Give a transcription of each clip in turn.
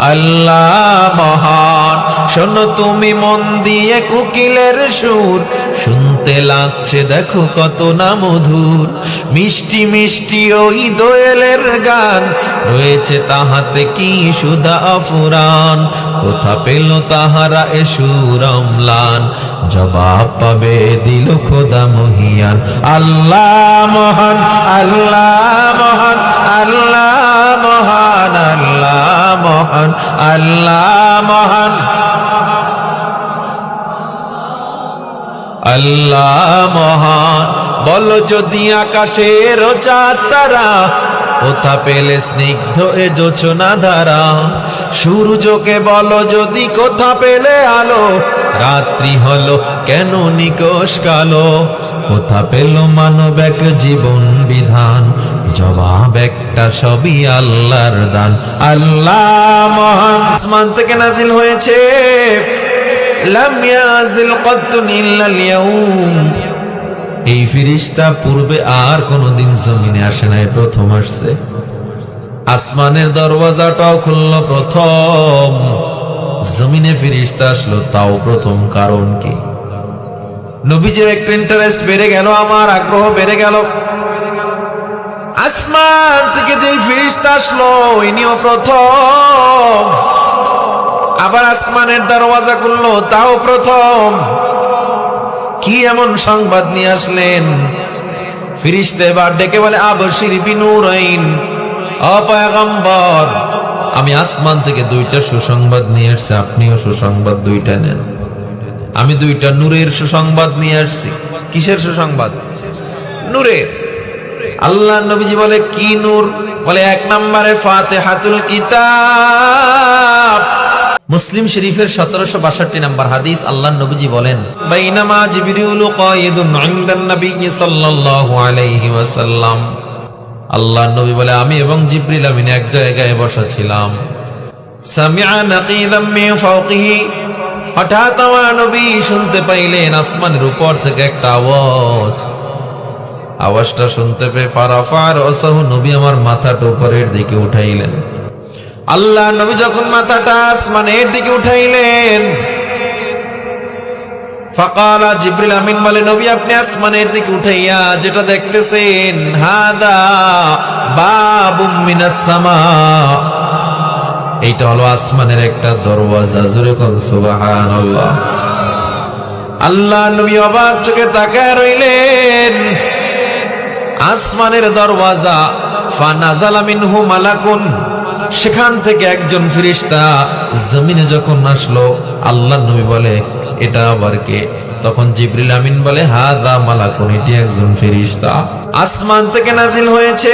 আল্লাহ মহান। শোনো তুমি মন দিয়ে কুকিলের সুর। শুনতে লাগছে, দেখো কত না মধুর। মিষ্টি মিষ্টি ওই দোয়েলের গান। রয়েছে তাহাতে কি সুদা অফুরান। কোথা পেল তাহারা এ অম্লান। জবাব পাবে দিল খোদা মহিয়ান। আল্লাহ মহান আল্লাহ মহান, আল্লাহ মহান, আল্লাহ মহান। আল্লাহ মহান। বলো যদি আকাশের চাঁদ তারা, কোথা পেলে স্নিগ্ধ এ যোচনা ধারা? সূর্যকে বলো যদি কোথা পেলে আলো? রাত্রি হলো কেন নিকোষ কালো? কোথা পেল মানব এক জীবন বিধান? জবাব একটা সবই আল্লাহর দান। আল্লাহ মহান আসমান থেকে নাজিল হয়েছে। এই ফিরিস্তা পূর্বে আর কোনদিন জমিনে আসে নাই, প্রথম আসছে। আসমানের দরওয়াজাটাও খুলল প্রথম। জমিনে ফিরিস্তা আসলো, তাও প্রথম কারণ কি? নবীজির একটু ইন্টারেস্ট বেড়ে গেল, আমার আগ্রহ বেড়ে গেল। আসমান থেকে যেই ফিরিস্তা আসলো, ইনিও প্রথম। আবার আসমানের দরওয়াজা খুললো, তাও প্রথম। কি এমন সংবাদ নিয়ে আসলেন? ফিরিস্তে এবার ডেকে বলে, আবশির বিনুরাইন অপয়গম্বর আমি আসমান থেকে দুইটা সুসংবাদ নিয়ে আসছি, আপনিও সুসংবাদ দুইটা নেন। আমি দুইটা নূরের সুসংবাদ নিয়ে আসছি। কিসের সুসংবাদ? নূরের। আল্লাহ নবীজি বলে, কি নূর? বলে, এক নম্বরে ফাতে হাতুল কিতাব। মুসলিম শরীফের সতেরোশো বাষট্টি নম্বর হাদিস আল্লাহ নবীজি বলেন, বাইনামা জিবরিউল কায়িদুন ইনদান নবী সাল্লাল্লাহু আলাইহি ওয়াসাল্লাম। আল্লাহ নবী বলে, আমি এবং জিবরিল আমিন এক জায়গায় বসা ছিলাম সামিআ নাকিদাম মিন ফাওকিহি। হঠাৎ আমার নবী শুনতে পাইলেন আসমানের উপর থেকে একটা আওয়াজ। আওয়াজটা শুনতে পেয়ে ফারাফার অসাহ নবী আমার মাথাটা উপরের দিকে উঠাইলেন। আল্লাহ নবী যখন মাথাটা আসমানের দিকে উঠাইলেন আমিন নবী, আপনি দিকে উঠাইয়া যেটা দেখতেছেন সামা। এইটা হলো একটা দরওয়াজা, জোরে আল্লাহ নবী অবাক চোখে তাকায় রইলেন। আসমানের দরওয়াজা ফানাজালা মিনহু মালাকুন। সেখান থেকে একজন ফিরিস্তা জমিনে যখন আসলো আল্লাহ নবী বলে, এটা আবার কে? তখন জিবরিল আমিন বলে হা দা মালাকুন, এটি একজন ফিরিস্তা। আসমান থেকে নাজিল হয়েছে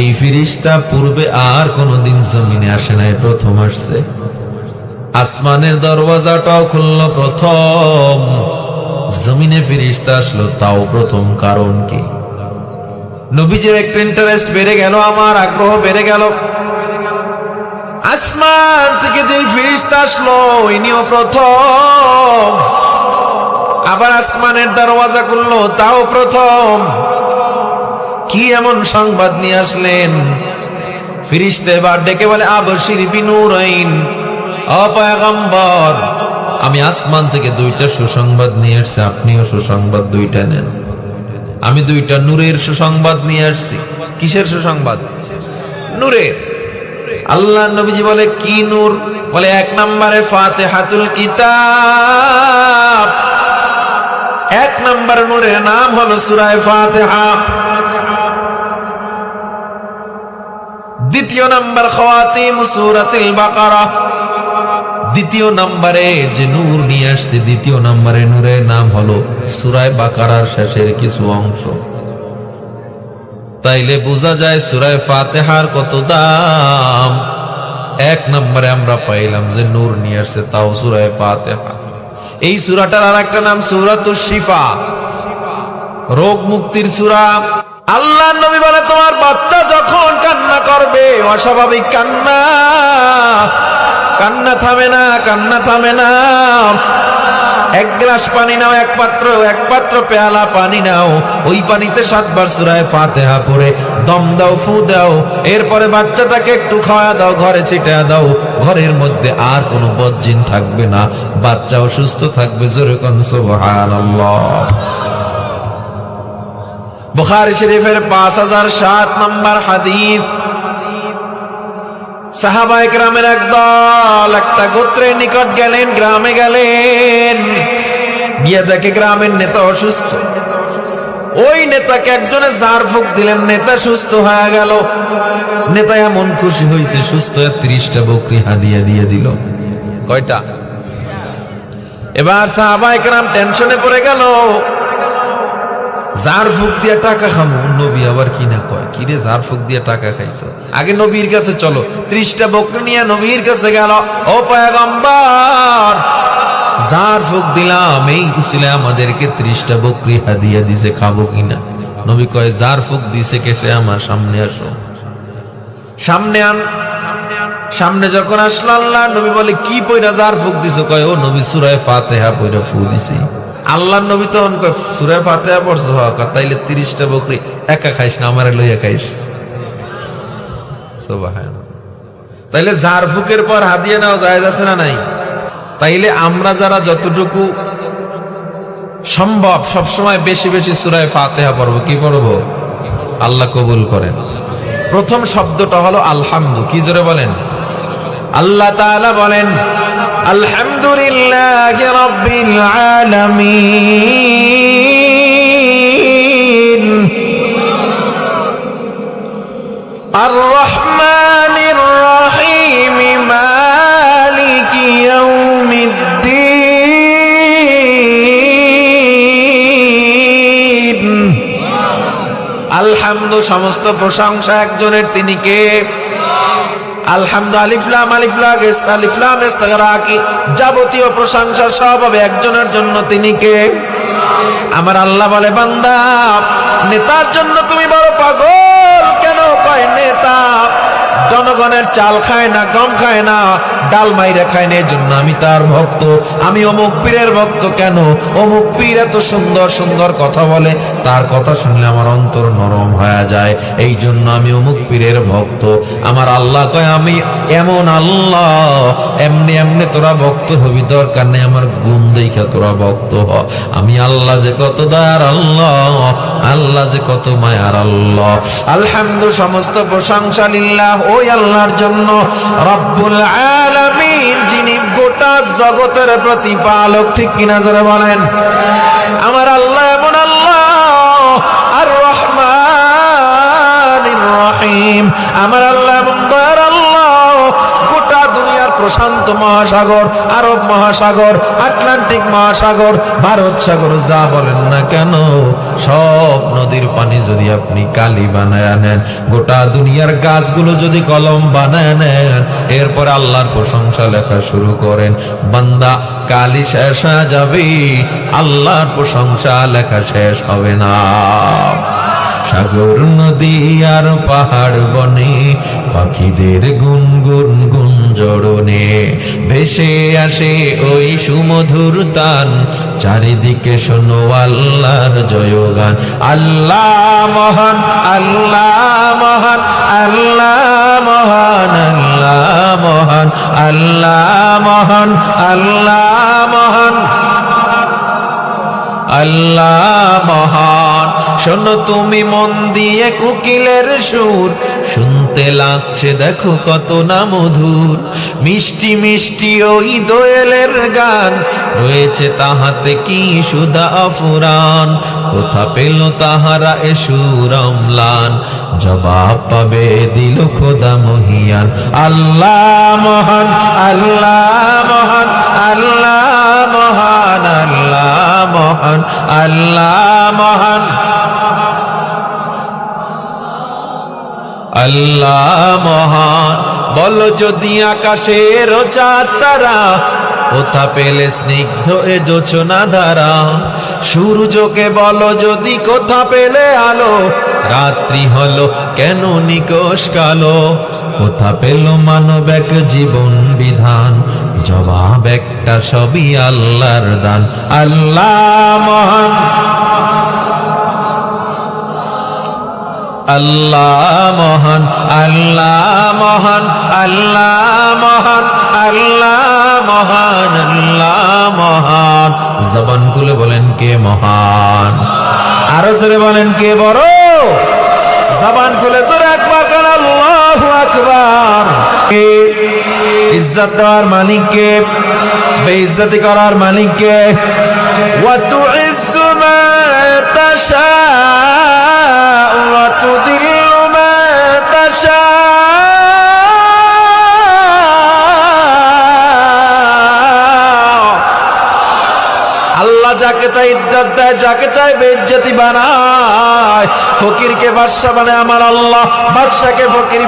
এই ফিরিস্তা পূর্বে আর কোনদিন জমিনে আসে নাই, প্রথম আসছে। আসমানের দরওয়াজাটাও খুলল প্রথম। জমিনে ফিরিস্তা আসলো, তাও প্রথম কারণ কি? নবীজির একটু ইন্টারেস্ট বেড়ে গেল, আমার আগ্রহ বেড়ে গেল। আসমান থেকে যেই ফিরিস্তা আসলো, ইনিও প্রথম। আবার আসমানের দরওয়াজা খুললো, তাও প্রথম। কি এমন সংবাদ নিয়ে আসলেন? ফিরিস্তে এবার ডেকে বলে, আবশির বিনুরাইন। আমি আসমান থেকে দুইটা সুসংবাদ নিয়ে আসছি, আপনিও সুসংবাদ দুইটা নেন। আমি দুইটা নূরের সুসংবাদ নিয়ে আসছি। কিসের সুসংবাদ? নূরের। আল্লাহ নবীজি বলে, কি নূর? বলে, এক নম্বরে ফাতে হাতুল কিতাব। এক নম্বর নূরের নাম হলো সুরায় ফাতেহা। দ্বিতীয় নাম্বার খাওয়াতিম সূরাতুল বাকারা। দ্বিতীয় নম্বরে যে নূর নিয়ে আসছে, দ্বিতীয় নম্বরে নূরের নাম হলো সুরায় বাকারার শেষের কিছু অংশ। তাইলে বোঝা যায় সুরায় ফাতেহার কত দাম। এক নম্বরে আমরা পাইলাম যে নূর নিয়ে আসছে, তাও সুরায় ফাতেহা। এই সুরাটার আর একটা নাম সুরাতুর শিফা। রোগ মুক্তির সুরা। আল্লাহ নবী বলে, তোমার বাচ্চা যখন কান্না করবে, অস্বাভাবিক কান্না কান্না থামে না, কান্না থামে না। এক গ্লাস পানি নাও, এক পাত্র এক পাত্র পেয়ালা পানি নাও। ওই পানিতে সাতবার সুরায় ফাতেহা পড়ে। দম দাও, ফু দাও। এরপরে বাচ্চাটাকে একটু খাওয়া দাও, ঘরে ছিটা দাও। ঘরের মধ্যে আর কোনো বজ্জিন থাকবে না। বাচ্চাও সুস্থ থাকবে, জোরে সুবহানাল্লাহ। বুখারী শরীফের পাঁচ হাজার সাত নম্বর হাদিস। সাহাবা একরামের একদল একটা গোত্রের নিকট গেলেন, গ্রামে গেলেন। গিয়ে দেখে গ্রামের নেতা অসুস্থ। ওই নেতাকে একজনে জার ফুক দিলেন, নেতা সুস্থ হয়ে গেল। নেতা এমন খুশি হয়েছে সুস্থ হয়ে ত্রিশটা বকরি হাদিয়া দিয়ে দিল। কয়টা? এবার সাহাবা একরাম টেনশনে পড়ে গেল। জার ফুক দিয়ে টাকা খামো, নবী আবার কি না কয়, কিরে জার ফুক দিয়ে টাকা খাইছো? আগে নবীর কাছে চলো, ত্রিশটা বকরি নিয়ে নবীর কাছে গেল, ও পয়গম্বর জার ফুক দিলাম, এই উসিলে আমাদেরকে ত্রিশটা বকরি হাদিয়া দিছে, খাব কিনা? নবী কয় জার ফুক দিছে কেসে আমার সামনে আসো। সামনে আন, সামনে যখন আসলো আল্লাহ, নবী বলে, কি পয়রা জার ফুক দিছো? কয়, ও নবী সুরায় ফাতেহা পয়রা ফু দিছি। আল্লাহ নবী তখন পড়ছো হক তাইলে তিরিশটা বকরি একা খাইস না, আমারে লইয়া খাইস। তাইলে জার ফুকের পর হাদিয়া নাও যায় আছে না নাই? তাইলে আমরা যারা যতটুকু সম্ভব সবসময় বেশি বেশি সুরায় ফাতেহা পড়ব, কি পড়ব? আল্লাহ কবুল করেন। প্রথম শব্দটা হলো আলহামদু, কি জোরে বলেন? আল্লাহ তাআলা বলেন আলহামদুলিল্লাহ রাব্বিল আলামিন। আর রহমানির রহিম সমস্ত প্রশংসা একজনের তিনি কে? আলহামদু আলিফলাম আলিফলাম যাবতীয় প্রশংসা সব হবে একজনের জন্য তিনি কে? আমার আল্লাহ বলে, বান্দা, নেতার জন্য তুমি বড় পাগল। কেন কয় নেতা? জনগণের চাল খায় না, গম খায় না, ডাল মাইরা খায় না এই জন্য আমি তার ভক্ত। আমি অমুক পীরের ভক্ত কেন? অমুক পীর এত সুন্দর সুন্দর কথা বলে, তার কথা শুনলে আমার অন্তর নরম হয়ে যায়। এই জন্য আমি অমুক পীরের ভক্ত। আমার আল্লাহ কয়, আমি এমন আল্লাহ, এমনি এমনি তোরা ভক্ত হবি, দরকার নেই আমার গুণ দেখা তোরা ভক্ত হ। আমি আল্লাহ যে কত দয়ার আল্লাহ আল্লাহ যে কত মায়ার আল্লাহ। আলহামদু, সমস্ত প্রশংসা লিল্লাহ, ওই আল্লাহর জন্য রব্বুল আলামিন যিনি গোটা জগতের প্রতিপালক, ঠিক কিনা যারা বলেন? আমার আল্লাহ এমন আল্লাহ, আর রহমান রহিম। আমার আল্লাহ এমন প্রশান্ত মহাসাগর, আরব মহাসাগর, আটলান্টিক মহাসাগর, ভারত সাগর যা বলেন না কেন? সব নদীর পানি যদি আপনি কালি বানায় নেন গোটা দুনিয়ার গাছগুলো যদি কলম বানায় নেন এরপর আল্লাহর প্রশংসা লেখা শুরু করেন, বান্দা কালি শেষ যাবে, আল্লাহর প্রশংসা লেখা শেষ হবে না। সাগর, নদী আর পাহাড় বনে পাখিদের গুন গুন গুন জড়নে ভেসে আসে ওই সুমধুর তান। চারিদিকে শোনো আল্লাহর জয়গান। আল্লাহ মহান আল্লাহ মহান আল্লাহ মহান আল্লাহ মহান আল্লাহ মহান আল্লাহ মহান। আল্লাহ মহান। শোনো তুমি মন দিয়ে কুকিলের সুর। শুনতে লাগছে, দেখো কত না মধুর। মিষ্টি মিষ্টি ওই দোয়েলের গান, রয়েছে তাহাতে কি সুদা অফুরান। কোথা পেল তাহারা এ সুরমলান জবাব পাবে দিল খোদা মহিয়ান। আল্লাহ মহান আল্লাহ মহান আল্লাহ মহান আল্লাহ মহান আল্লাহ মহান। আল্লাহ মহান, বলো যদি আকাশের চাঁদ তারা, কোথা পেলে স্নিগ্ধ এ যোচনা ধারা? সূর্যকে বলো যদি কোথা পেলে আলো? রাত্রি হলো কেন নিকোষ কালো? কোথা পেল মানব এক জীবন বিধান? জবাব একটা সবই আল্লাহর দান। আল্লাহ মহান। আল্লাহ মহান আল্লাহ মহান আল্লাহ মহান আল্লাহ মহান আল্লাহ মহান। জবান খুলে বলেন কে মহান? আরও জোরে বলেন কে বড়? জবান খুলে জোরে একবার আল্লাহু আকবার। কে ইজ্জত দেওয়ার মালিককে বেইজ্জতি করার মালিককে ওয়া তুইজ্জু মা তাশাউ যাকে চাইবে বেজ্জতি বানায়।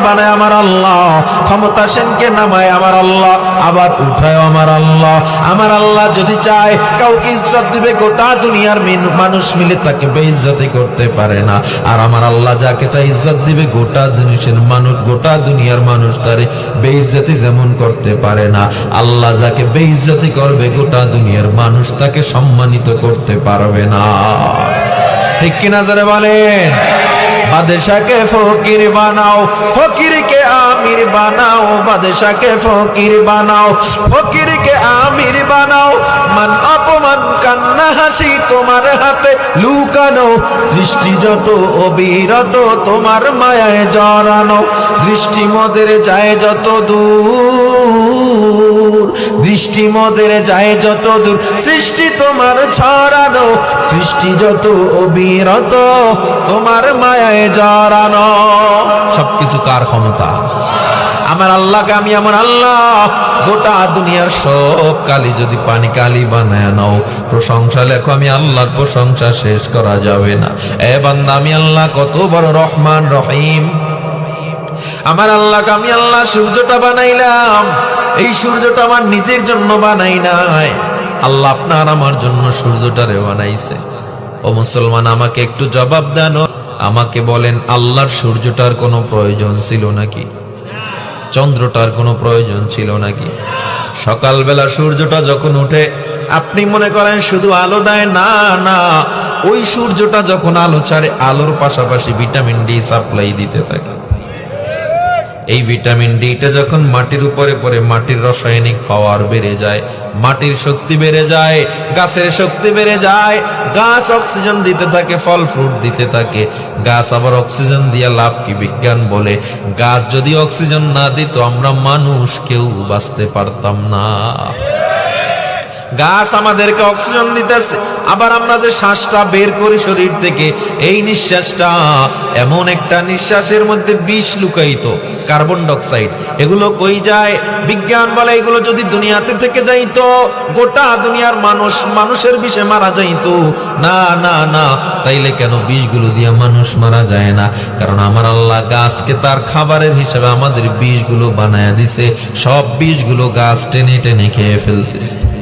বানায় দিবে, গোটা মানুষ মিলে তাকে করতে পারে না। আর আমার আল্লাহ যাকে ইজ্জত দিবে, গোটা জিনিসের মানুষ, গোটা দুনিয়ার মানুষ তারে বেইজ্জতি যেমন করতে পারে না। আল্লাহ যাকে বেইজ্জতি করবে, গোটা দুনিয়ার মানুষ তাকে সম্মানিত করতে পারবে না। ঠিক কিনা যারা বলেন? বাদশাকে ফকির বানাও, ফকিরকে আমির বানাও, বাদশাকে ফকির বানাও, ফকিরকে আমির বানাও। মান অপমান, কান্না, হাসি তোমার হাতে লুকানো। সৃষ্টি যত অবিরত, তোমার মায়ায় জড়ানো। দৃষ্টি মদের যায় যত দূর। দৃষ্টি মদের যায় যত দূর। সৃষ্টি তোমার ছড়ানো। সৃষ্টি যত অবিরত, তোমার মায়ায় জড়ানো। সবকিছু কার ক্ষমতা? আমার আল্লাহকে আমি আমার আল্লাহ। গোটা দুনিয়ার সব কালি যদি পানি কালি বানায় নাও। প্রশংসা লেখো, আমি আল্লাহর প্রশংসা শেষ করা যাবে না। এ বান্দা, আমি আল্লাহ কত বড় রহমান, রহিম। আমার আল্লাহকে আমি আল্লাহ সূর্যটা বানাইলাম। এই সূর্যটা আমার নিজের জন্য বানাই নাই। আল্লাহ আপনার আমার জন্য সূর্যটারে বানাইছে। ও মুসলমান, আমাকে একটু জবাব দেন। আমাকে বলেন, আল্লাহর সূর্যটার কোনো প্রয়োজন ছিল নাকি? চন্দ্রটার কোনো প্রয়োজন ছিল নাকি? সকালবেলা সূর্যটা যখন উঠে, আপনি মনে করেন শুধু আলো দেয়? না না। ওই সূর্যটা যখন আলো ছাড়ে, আলোর পাশাপাশি ভিটামিন ডি সাপ্লাই দিতে থাকে। এই ভিটামিন ডি ডিটা যখন মাটির উপরে পড়ে, মাটির রাসায়নিক পাওয়ার বেড়ে যায়, মাটির শক্তি বেড়ে যায়, গাছের শক্তি বেড়ে যায়, গাছ অক্সিজেন দিতে থাকে, ফল ফ্রুট দিতে থাকে, গাছ আবার অক্সিজেন দিয়া লাভ কি বিজ্ঞান বলে? গাছ যদি অক্সিজেন না দিত, আমরা মানুষ কেউ বাঁচতে পারতাম না। গাছ আমাদেরকে অক্সিজেন দিতেছে আবার আমরা যে শ্বাসটা বের করি শরীর থেকে, এই নিঃশ্বাসটা এমন একটা নিঃশ্বাসের মধ্যে বিষ লুকাইত কার্বন ডাইঅক্সাইড। এগুলো কই যায়? বিজ্ঞান বলে এগুলো যদি দুনিয়াতে থেকে যাইতো, গোটা দুনিয়ার মানুষ মানুষের বিষে মারা যাইতো। না না না, তাইলে কেন বিষগুলো দিয়ে মানুষ মারা যায় না? কারণ আমার আল্লাহ গাছকে তার খাবারের হিসাবে আমাদের বিষগুলো বানায় দিছে, সব বিষগুলো গাছ টেনে টেনে খেয়ে ফেলতেছে।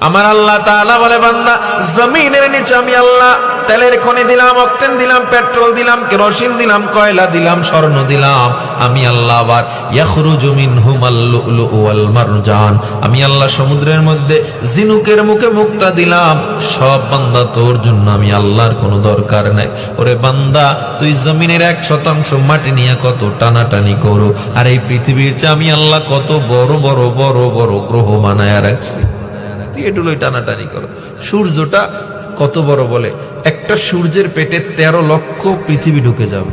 আমার আল্লাহ তাআলা বলে, বান্দা, জমিনের নিচে আমি আল্লাহ তেলের খনি দিলাম, অক্টেন দিলাম, পেট্রোল দিলাম, কেরোসিন দিলাম, কয়লা দিলাম, স্বর্ণ দিলাম। আমি আল্লাহ আবার ইয়াখরুজু মিনহুমাল লুলু ওয়াল আমি আল্লাহ সমুদ্রের মধ্যে জিনুকের মুখে মুক্তা দিলাম। সব বান্দা তোর জন্য আমি আল্লাহর কোনো দরকার নাই। ওরে বান্দা, তুই জমিনের এক শতাংশ মাটি নিয়ে কত টানাটানি করো। আর এই পৃথিবীর চেয়ে আমি আল্লাহ কত বড় বড় বড় বড় গ্রহ বানায় রাখছি। দিয়ে ডুলোই টানাটানি করো। সূর্যটা কত বড় বলে, একটা সূর্যের পেটে তেরো লক্ষ পৃথিবী ঢুকে যাবে।